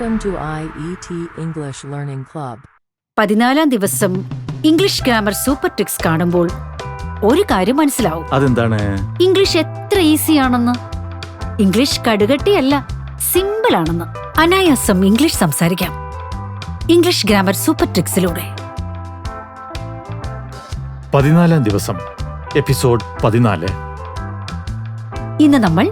Welcome ഇ IET English Learning Club. പതിനാലാം ദിവസം ഇംഗ്ലീഷ് ഗ്രാമർ സൂപ്പർ ടിക്സ് കാണുമ്പോൾ ഒരു കാര്യം മനസ്സിലാവും. അതെന്താണ്? ഇംഗ്ലീഷ് എത്ര ഈസിയാണെന്ന് ഇംഗ്ലീഷ് കടുകട്ടിയല്ല സിമ്പിൾ ആണെന്ന്. അനായാസം ഇംഗ്ലീഷ് സംസാരിക്കാം. ഇംഗ്ലീഷ് ഗ്രാമർ സൂപ്പർ ട്രിക്സിലൂടെ പതിനാലാം ദിവസം എപ്പിസോഡ് പതിനാല്. ഇന്ന് നമ്മൾ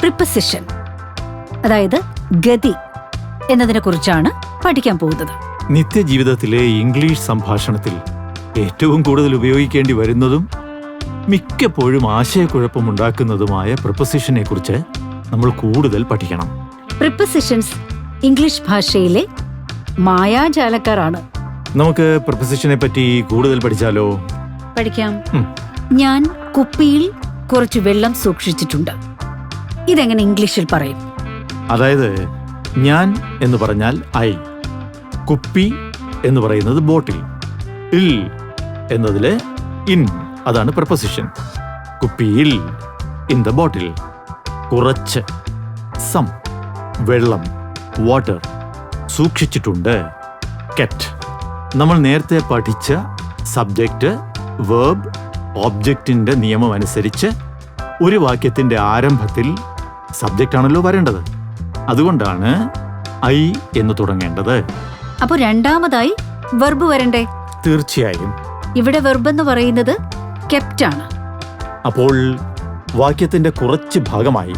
പ്രിപ്പസിഷൻ അതായത് ഗതി. എന്നതിനെ കുറിച്ചാണ് പഠിക്കാൻ പോകുന്നത്. നിത്യജീവിതത്തിലെ ഇംഗ്ലീഷ് സംഭാഷണത്തിൽ ഏറ്റവും കൂടുതൽ ഉപയോഗിക്കേണ്ടി വരുന്നതും മിക്കപ്പോഴും ആശയക്കുഴപ്പമുണ്ടാക്കുന്നതുമായ പ്രൊപ്പസിഷനെ കുറിച്ച് നമ്മൾ കൂടുതൽ പഠിക്കണം. പ്രിപ്പസിഷൻസ് ഇംഗ്ലീഷ് ഭാഷയിലെ മായാജാലക്കാരാണ്. നമുക്ക് പ്രൊപ്പസിഷനെ പറ്റി കൂടുതൽ പഠിച്ചാലോ? പഠിക്കാം. ഉം. ഞാൻ കുപ്പിയിൽ കുറച്ച് വെള്ളം സൂക്ഷിച്ചിട്ടുണ്ട്. ഇതെങ്ങനെ ഇംഗ്ലീഷിൽ പറയും? അതായത് ഞാൻ എന്ന് പറഞ്ഞാൽ ഐ. കുപ്പി എന്ന് പറയുന്നത് ബോട്ടിൽ. ഇൽ എന്നതിലെ ഇൻ അതാണ് പ്രപ്പസിഷൻ കുപ്പിയിൽ ഇൻ ദ ബോട്ടിൽ കുറച്ച് സം വെള്ളം വാട്ടർ സൂക്ഷിച്ചിട്ടുണ്ട് കെറ്റ് നമ്മൾ നേരത്തെ പഠിച്ച സബ്ജക്റ്റ് വേർബ് ഓബ്ജക്റ്റിന്റെ നിയമം അനുസരിച്ച് ഒരു വാക്യത്തിന്റെ ആരംഭത്തിൽ സബ്ജക്റ്റാണല്ലോ വരേണ്ടത്. അതുകൊണ്ടാണ് ഐ എന്ന് തുടങ്ങേണ്ടത്. അപ്പൊ രണ്ടാമതായി വെർബ് വരണ്ടേ? തീർച്ചയായും. ഇവിടെ വെർബ് എന്ന് പറയുന്നത് കെപ്റ്റ് ആണ്. അപ്പോൾ വാക്യത്തിന്റെ കുറച്ച് ഭാഗമായി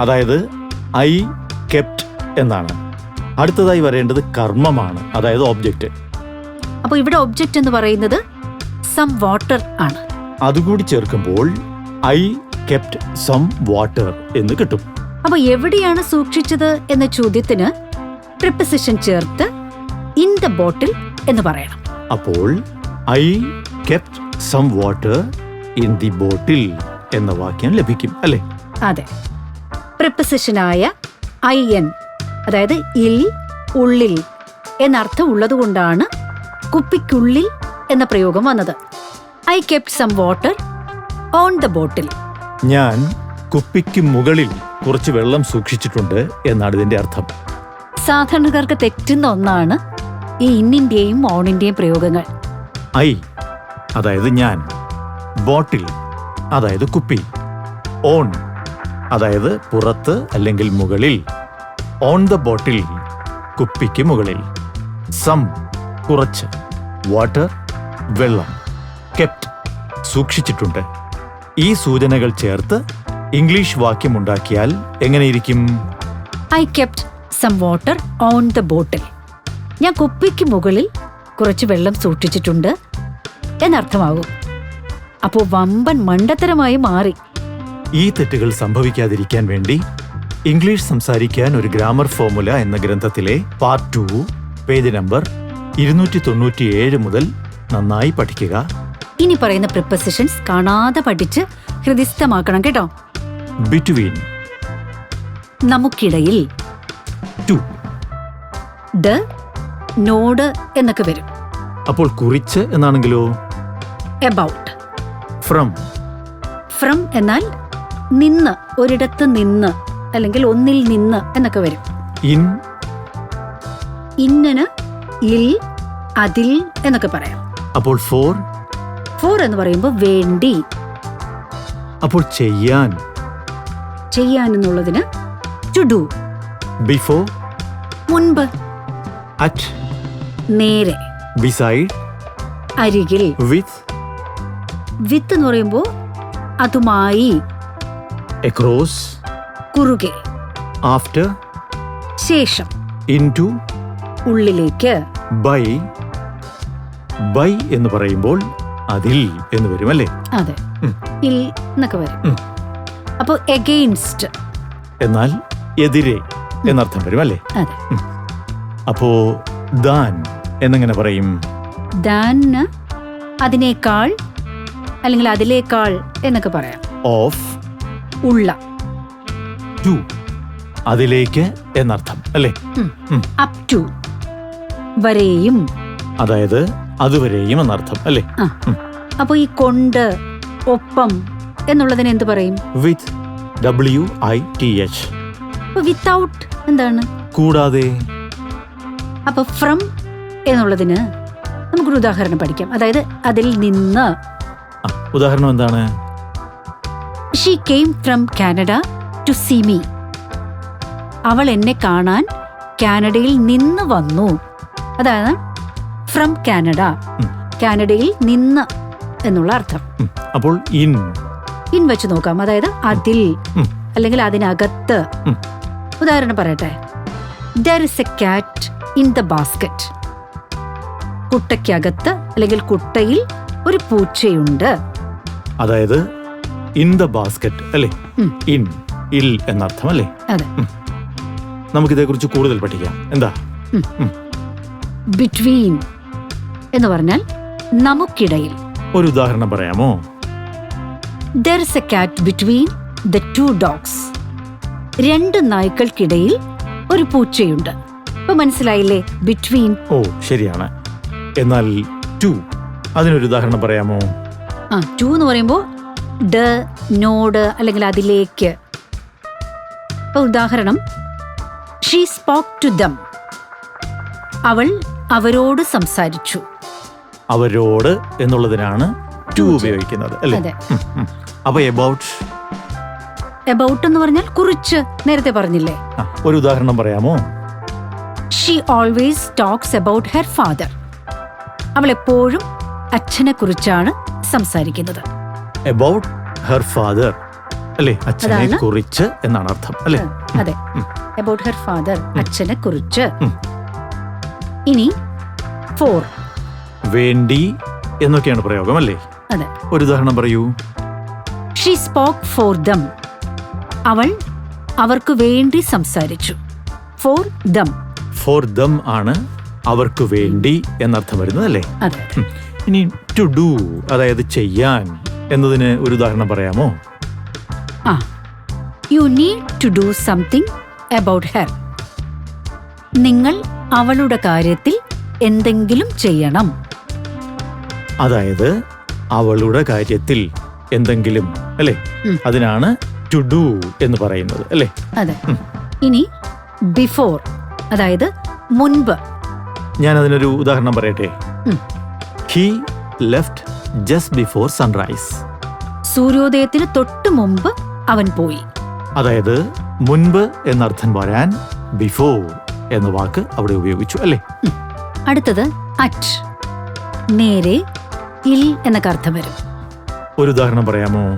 അതായത് ഐ കെപ്റ്റ് എന്നാണ്. അടുത്തതായി വരേണ്ടത് കർമ്മമാണ് അതായത് ഒബ്ജക്റ്റ് അപ്പോൾ ഇവിടെ ഒബ്ജക്റ്റ് എന്ന് പറയുന്നത് സം വാട്ടർ ആണ്. അതുകൂടി ചേർക്കുമ്പോൾ ഐ കെപ്റ്റ് സം വാട്ടർ എന്ന് കിട്ടും. അപ്പൊ എവിടെയാണ് സൂക്ഷിച്ചത് എന്ന ചോദ്യത്തിന് പ്രിപ്പസിഷൻ ചേർത്ത് ഇൻ ദ ബോട്ടിൽ എന്ന് പറയണം. അപ്പോൾ I kept some water in the bottle എന്ന വാക്യം ലഭിക്കും അല്ലേ? അതെ. പ്രിപ്പസിഷനായ ഐ എൻ അതായത് ഇൽ ഉള്ളിൽ എന്നർത്ഥം ഉള്ളതുകൊണ്ടാണ് കുപ്പിക്കുള്ളിൽ എന്ന പ്രയോഗം വന്നത്. I kept some water on the bottle ഞാൻ കുപ്പിക്ക് മുകളിൽ കുറച്ച് വെള്ളം സൂക്ഷിച്ചിട്ടുണ്ട് എന്നാണ് ഇതിന്റെ അർത്ഥം. സാധാരണക്കാർക്ക് തെറ്റുന്ന ഒന്നാണ് ഈ ഇന്നിന്റെയും ഓണിന്റെയും പ്രയോഗങ്ങൾ. ഐ അതായത് ഞാൻ ബോട്ടിൽ അതായത് കുപ്പി ഓൺ അതായത് പുറത്ത് അല്ലെങ്കിൽ മുകളിൽ ഓൺ ദ ബോട്ടിൽ കുപ്പിക്ക് മുകളിൽ സം കുറച്ച് വാട്ടർ വെള്ളം കെപ്റ്റ് സൂക്ഷിച്ചിട്ടുണ്ട്. ഈ സൂചനകൾ ചേർത്ത് ഇംഗ്ലീഷ് വാക്യമുണ്ടാക്കിയാൽ എങ്ങനെയിരിക്കും? I kept some water on the bottle ഞാൻ കുപ്പിക്ക് മുകളിൽ കുറച്ച് വെള്ളം സൂക്ഷിച്ചിട്ടുണ്ട്. എന്നർത്ഥമാകും. അപ്പോൾ വമ്പൻ മണ്ടത്തരമായി മാറി. ഈ തെറ്റുകൾ സംഭവിക്കാതിരിക്കാൻ വേണ്ടി ഇംഗ്ലീഷ് സംസാരിക്കാൻ ഒരു ഗ്രാമർ ഫോർമുല എന്ന ഗ്രന്ഥത്തിലെ പാർട്ട് ടു പേജ് നമ്പർ ഇരുന്നൂറ്റി തൊണ്ണൂറ്റിയേഴ് മുതൽ നന്നായി പഠിക്കുക. ഇനി പറയുന്ന പ്രിപ്പസിഷൻസ് കാണാതെ പഠിച്ച് ഹൃദിസ്ഥമാക്കണം കേട്ടോ. ബിറ്റ്വീൻ നമുക്കിടയിൽ ടു ദ നോട് എന്നൊക്കെ വരും. അപ്പോൾ കുറിച്ച് എന്നാണെങ്കിലോ? എബൌട്ട് ഫ്രം ഫ്രം എന്നാൽ നിന്ന് ഒരിടത്ത് നിന്ന് അല്ലെങ്കിൽ ഒന്നിൽ നിന്ന് എന്നൊക്കെ വരും. ഇൻ ഇന്നന് ഇൽ അതിൽ എന്നൊക്കെ പറയാം. അപ്പോൾ ഫോർ ഫോർ എന്ന് പറയുമ്പോൾ വേണ്ടി. അപ്പോൾ ചെയ്യാൻ. ചെയ്യാൻ എന്നുള്ളതിന് ടു ഡു ബിഫോർ മുൻപ്. അറ്റ് നേരെ. ബിസൈഡ് അരികിൽ. വിത്ത് വിത്ത് എന്ന് പറയുമ്പോൾ അതുമായി എക്രോസ് കുറുകെ. ആഫ്റ്റർ ശേഷം. ഇൻടു ഉള്ളിലേക്ക്. ബൈ ബൈ എന്ന് പറയുമ്പോൾ അതിൽ എന്ന് വരും അല്ലേ അതെ. ഇൽ എന്നൊക്കെ വരും. അപ്പോൾ എഗെയിൻസ്റ്റ് എന്നാൽ എതിരെ എന്നർത്ഥം വരും അല്ലേ? അതെ. അപ്പോ ദാൻ എന്നെങ്ങനെ പറയും? ദാന് അതിനേക്കാൾ അല്ലെങ്കിൽ അതിലേക്കാൾ എന്നൊക്കെ പറയാം. ഓഫ് ഉള്ള. ടു. അതിലേക്ക് എന്നർത്ഥം അല്ലേ? അപ് ടു വരെയും. അതായത് അതുവരെയും എന്നർത്ഥം അല്ലേ? അപ്പോൾ ഈ കൊണ്ട് ഒപ്പം എന്നുള്ളതിന് എന്ത് പറയും? With W I T H without എന്താണ്? കൂടാതെ? അപ്പൊ ഫ്രം എന്നുള്ളതിന് നമുക്കൊരു ഉദാഹരണം പഠിക്കാം. അതായത് അതിൽ നിന്ന്. ഉദാഹരണം എന്താണ്? She came from Canada to see me അവൾ എന്നെ കാണാൻ കാനഡയിൽ നിന്ന് വന്നു. അതായത് ഫ്രം കാനഡ കാനഡയിൽ നിന്ന് എന്നുള്ള അർത്ഥം. അപ്പോൾ ഇൻ ഇൻ വെച്ച് നോക്കാം. അതായത് അതിൽ അല്ലെങ്കിൽ അതിനകത്ത് ഉദാഹരണം പറയട്ടെ. There is a cat in the basket കുട്ടയ്ക്കകത്ത് അല്ലെങ്കിൽ കുട്ടയിൽ ഒരു പൂച്ചയുണ്ട്. അതായത് ഇൻ ദ ബാസ്ക്കറ്റ് അല്ലേ? ഇൻ ഇൽ എന്നർത്ഥം അല്ലേ? അതെ. നമുക്കിതേക്കുറിച്ച് കൂടുതൽ പഠിക്കാം. എന്താ? ബിറ്റ്വീൻ എന്ന് പറഞ്ഞാൽ നമുക്കിടയിൽ. ഒരു ഉദാഹരണം പറയാമോ? There is a cat between the two dogs രണ്ട് നായ്ക്കൾക്കിടയിൽ ഒരു പൂച്ചയുണ്ട്. ഇപ്പൊ മനസ്സിലായില്ലേ? ബിറ്റ്വീൻ ഓ ശരിയാണ്. എന്നാൽ ടു അതിനൊരു ഉദാഹരണം പറയാമോ? ആ ടു എന്ന് പറയുമ്പോൾ ഡ നോട് അല്ലെങ്കിൽ അതിലേക്ക്. ഇപ്പൊ ഉദാഹരണം. ഷീ സ്പോക്ക് ടു ദം അവൾ അവരോട് സംസാരിച്ചു. അവരോട് എന്നുള്ളതിനാണ് ടു ഉപയോഗിക്കുന്നത് അല്ലേ? അതെ. അപ്പൊ എബൌട്ട് എബൌട്ട് എന്ന് പറഞ്ഞാൽ കുറിച്ച് നേരത്തെ പറഞ്ഞില്ലേ? ഒരു ഉദാഹരണം പറയാമോ? She always talks about her father അവൾ എപ്പോഴും അച്ഛനെ കുറിച്ചാണ് സംസാരിക്കുന്നത്. എബൌട്ട് ഹെർ ഫാദർ അല്ലേ? അച്ഛനെ അതാണ്. കുറിച്ച് എന്നാണ് അർത്ഥം അല്ലേ? അതെ. അബൌട്ട് ഹെർ ഫാദർ അച്ഛനെ കുറിച്ച് ഉം. ഇനി ഫോർ വേണ്ടി എന്നൊക്കെയാണ് പ്രയോഗം അല്ലേ? അതെ. ഒരു ഉദാഹരണം പറയൂ. ഷീ സ്പോക്ക് ഫോർ ദം അവൾ അവർക്ക് വേണ്ടി സംസാരിച്ചു. ഫോർ ദം ഫോർ ദം ആണ് അവർക്ക് വേണ്ടി എന്നർത്ഥം വരുന്നത് അല്ലേ? അതെ. ഇനി ടു ഡു അതായത് ചെയ്യാൻ എന്നതിന് ഒരു ഉദാഹരണം പറയാമോ? ആ. You need to do something about her നിങ്ങൾ അവളുടെ കാര്യത്തിൽ എന്തെങ്കിലും ചെയ്യണം. അതായത് അവളുടെ കാര്യത്തിൽ എന്തെങ്കിലും അല്ലേ? അതിനാണ് ടു ഡു എന്ന് പറയുന്നത് അല്ലേ? അതെ. ഇനി ബിഫോർ അതായത് മുൻപ്. ഞാൻ അതിനൊരു ഉദാഹരണം പറയട്ടെ. He left just before sunrise സൂര്യോദയത്തിന് തൊട്ട് മുമ്പ് അവൻ പോയി. അതായത് മുൻപ് എന്നർത്ഥം വരാൻ ബിഫോർ എന്ന വാക്ക് അവിടെ ഉപയോഗിച്ചു അല്ലേ? അടുത്തത് അറ്റ് നേരെ ഇൽ എന്നൊക്കെ അർത്ഥം വരും. ഒരു ഉദാഹരണം പറയാമോ?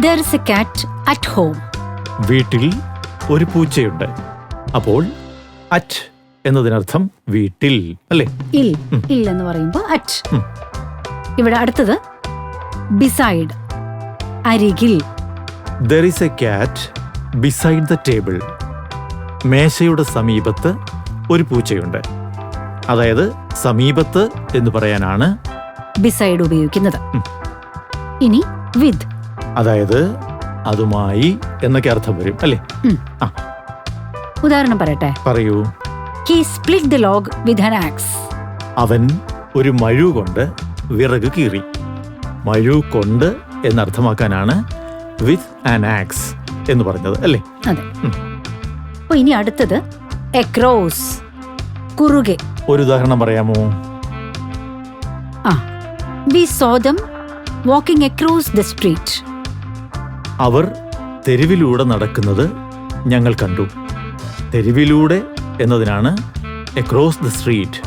There is a cat at home വീട്ടിൽ ഒരു പൂച്ചയുണ്ട്. അപ്പോൾ അറ്റ് എന്നതിനർത്ഥം വീട്ടിൽ അല്ലേ? ഇൽ ഇൽ എന്ന് പറയുമ്പോൾ അറ്റ് ഇവിടെ അടുത്തത് ബിസൈഡ് അരികിൽ. There is a cat beside the table മേശയുടെ സമീപത്ത് ഒരു പൂച്ചയുണ്ട്. അതായത് സമീപത്ത് എന്ന് പറയാനാണ് ബിസൈഡ് ഉപയോഗിക്കുന്നത്. ഇനി വിത്ത് അതായത് അതുമായി എന്നൊക്കെ അർത്ഥം വരും അല്ലേ? ഉദാഹരണം പറയട്ടെ. പറയൂ. He split the log with an axe അവൻ ഒരു മഴു കൊണ്ട് വിറക് കീറി. മഴു കൊണ്ട് എന്നർത്ഥമാക്കാനാണ് വിത്ത് ആൻ ആക്സ് എന്ന് പറഞ്ഞത് അല്ലേ? അതെ. അപ്പൊ ഇനി അടുത്തത് എക്രോസ് കുറുകെ. ഒരു ഉദാഹരണം പറയാമോ? ആ. We saw them walking across the street അവർ തെരുവിലൂടെ നടക്കുന്നത് ഞങ്ങൾ കണ്ടു. തെരുവിലൂടെ എന്നതിനാണ് അക്രോസ് ദ സ്ട്രീറ്റ്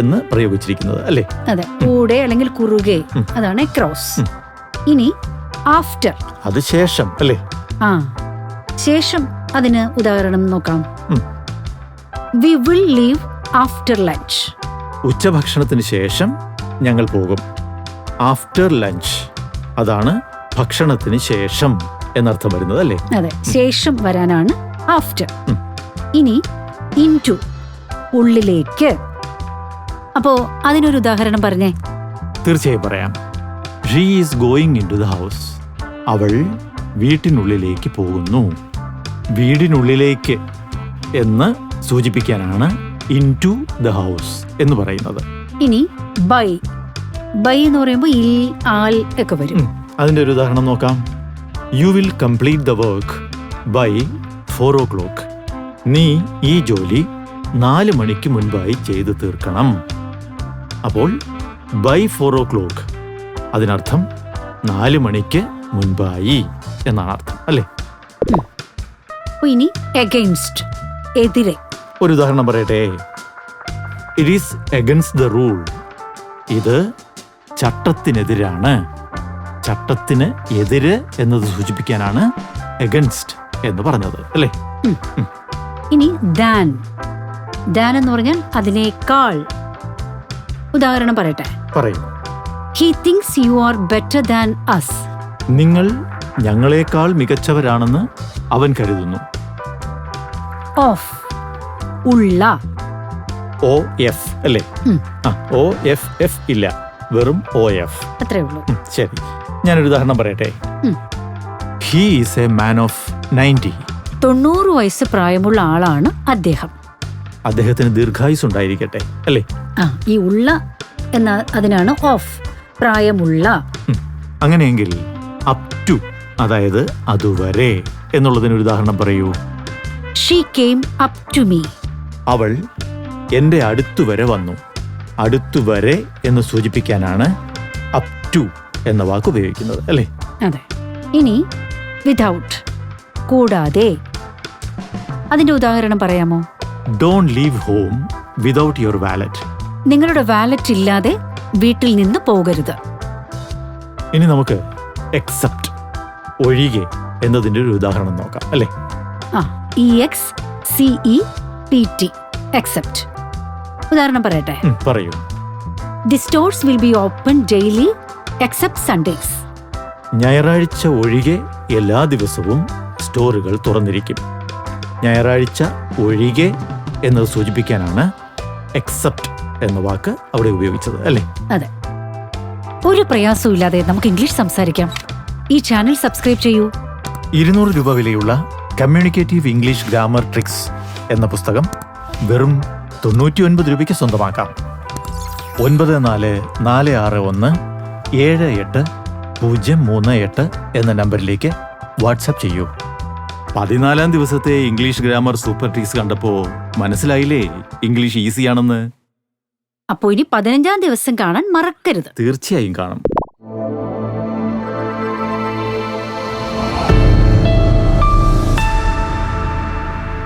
എന്ന് പ്രയോഗിച്ചിരിക്കുന്നത് അല്ലേ? അതെ കൂടെ അല്ലെങ്കിൽ കുറുകെ അതാണ് അക്രോസ് ഇനി ആഫ്റ്റർ അത് ശേഷം അല്ലേ? ആ ശേഷം അതിന് ഉദാഹരണം നോക്കാം. We will leave after lunch ഉച്ചഭക്ഷണത്തിന് ശേഷം ഞങ്ങൾ പോകും. ആഫ്റ്റർ ലഞ്ച് അതാണ് ഭക്ഷണത്തിന് ശേഷം എന്നർത്ഥം വരുന്നത് അല്ലേ അതെ ശേഷം വരാനാണ് ആഫ്റ്റർ. ഇനി ഇൻ ടു ഉള്ളിലേക്ക്. അപ്പോ അതിനൊരു ഉദാഹരണം പറഞ്ഞേ. തീർച്ചയായും പറയാം. She is going into the house അവൾ വീട്ടിനുള്ളിലേക്ക് പോകുന്നു. വീടിനുള്ളിലേക്ക് എന്ന് സൂചിപ്പിക്കാനാണ് ഇൻ ടു ദ ഹൗസ് എന്ന് പറയുന്നത്. ഇനി ബൈ ബൈ എന്ന് പറയുമ്പോൾ ഇൽ ആൽ ഒക്കെ വരും. അതിന്റെ ഒരു ഉദാഹരണം നോക്കാം. You will complete the work by four o'clock നീ ഈ ജോലി നാല് മണിക്ക് മുൻപായി ചെയ്തു തീർക്കണം. അപ്പോൾ ബൈ ഫോർ ഓ ക്ലോക്ക് അതിനർത്ഥം നാല് മണിക്ക് മുൻപായി എന്നാണ് അർത്ഥം അല്ലേ? ഇനി എഗെയിൻസ്റ്റ് എതിരെ. ഒരു ഉദാഹരണം പറയട്ടെ. It is against the rule ഇത് ചട്ടത്തിനെതിരാണ്. ചട്ടത്തിന് എതിര് എന്നത് സൂചിപ്പിക്കാനാണ് എഗൻസ്റ്റ് എന്ന് പറഞ്ഞത്. അല്ലേ? ഇനി ദാൻ ദാൻ എന്ന് പറഞ്ഞാൽ അതിനേക്കാൾ ഉദാഹരണം പറയട്ടെ. പറയും. He thinks you are better than us നിങ്ങൾ ഞങ്ങളെക്കാൾ മികച്ചവരാണെന്ന് അവൻ കരുതുന്നു. ഓഫ് ഉള്ള. ഓ എഫ് അല്ലേ? ഓ എഫ് എഫ് ഇല്ല. വെറും ഒ എഫ് അത്രേ ഉള്ളൂ. ഒരു ശരി. ഞാനൊരു ഉദാഹരണം പറയട്ടെ. His he is a man of ninety തൊണ്ണൂറ് വയസ്സ് പ്രായമുള്ള ആളാണ് അദ്ദേഹം. അദ്ദേഹത്തിന് ദീർഘായുസ് ഉണ്ടായിരിക്കട്ടെ അല്ലേ? ആ ഈ ഉള്ള എന്ന അതിനാണ് ഓഫ്. പ്രായമുള്ള. അങ്ങനെയെങ്കിൽ അപ് ടു അതായത് അതുവരെ എന്നുള്ളതിന് ഒരു ഉദാഹരണം പറയൂ. She came up to me അവൾ എന്റെ അടുത്തുവരെ വന്നു. അടുത്തുവരെ എന്ന് സൂചിപ്പിക്കാനാണ് അപ് ടു എന്ന വാക്ക് ഉപയോഗിക്കുന്നത് അല്ലേ? അതെ. ഇനി വിതൗട്ട് കൂടാതെ അതിന്റെ ഉദാഹരണം പറയാമോ? Don't leave home without your wallet നിങ്ങളുടെ വാലറ്റ് ഇല്ലാതെ വീട്ടിൽ നിന്ന് പോകരുത്. ഇനി നമുക്ക് എക്സെപ്റ്റ് ഒഴികെ എന്നതിന്റെ ഒരു ഉദാഹരണം നോക്കാം അല്ലേ? ആ E X C E P T except ഉദാഹരണം പറയട്ടെ? പറയൂ. The stores will be open daily except Sundays ഞായറാഴ്ച ഒഴികെ എല്ലാ ദിവസവും സ്റ്റോറുകൾ തുറന്നിരിക്കും. ഞായറാഴ്ച ഒഴികെ എന്നത് സൂചിപ്പിക്കാനാണ് എക്സെപ്റ്റ് എന്ന വാക്ക് അവിടെ ഉപയോഗിച്ചത് അല്ലേ? അതെ. ഒരു പ്രയാസവും ഇല്ലാതെ നമുക്ക് ഇംഗ്ലീഷ് സംസാരിക്കാം. ഈ ചാനൽ സബ്സ്ക്രൈബ് ചെയ്യൂ. ഇരുന്നൂറ് രൂപ വിലയുള്ള കമ്മ്യൂണിക്കേറ്റീവ് ഇംഗ്ലീഷ് ഗ്രാമർ ട്രിക്സ് എന്ന പുസ്തകം വെറും തൊണ്ണൂറ്റി ഒൻപത് രൂപയ്ക്ക് സ്വന്തമാക്കാം. ഒൻപത് നാല് നാല് ആറ് ഒന്ന് ഏഴ് എട്ട് പൂജ്യം മൂന്ന് എട്ട് എന്ന നമ്പറിലേക്ക് വാട്സപ്പ് ചെയ്യൂ. പതിനാലാം ദിവസത്തെ ഇംഗ്ലീഷ് ഗ്രാമർ സൂപ്പർ ടീസ് കണ്ടപ്പോ മനസ്സിലായില്ലേ? ഇംഗ്ലീഷ് ഈസിയാണെന്ന്. അപ്പോൾ ഇനി പതിനഞ്ചാം ദിവസം കാണാൻ മറക്കരുത്. തീർച്ചയായും കാണും.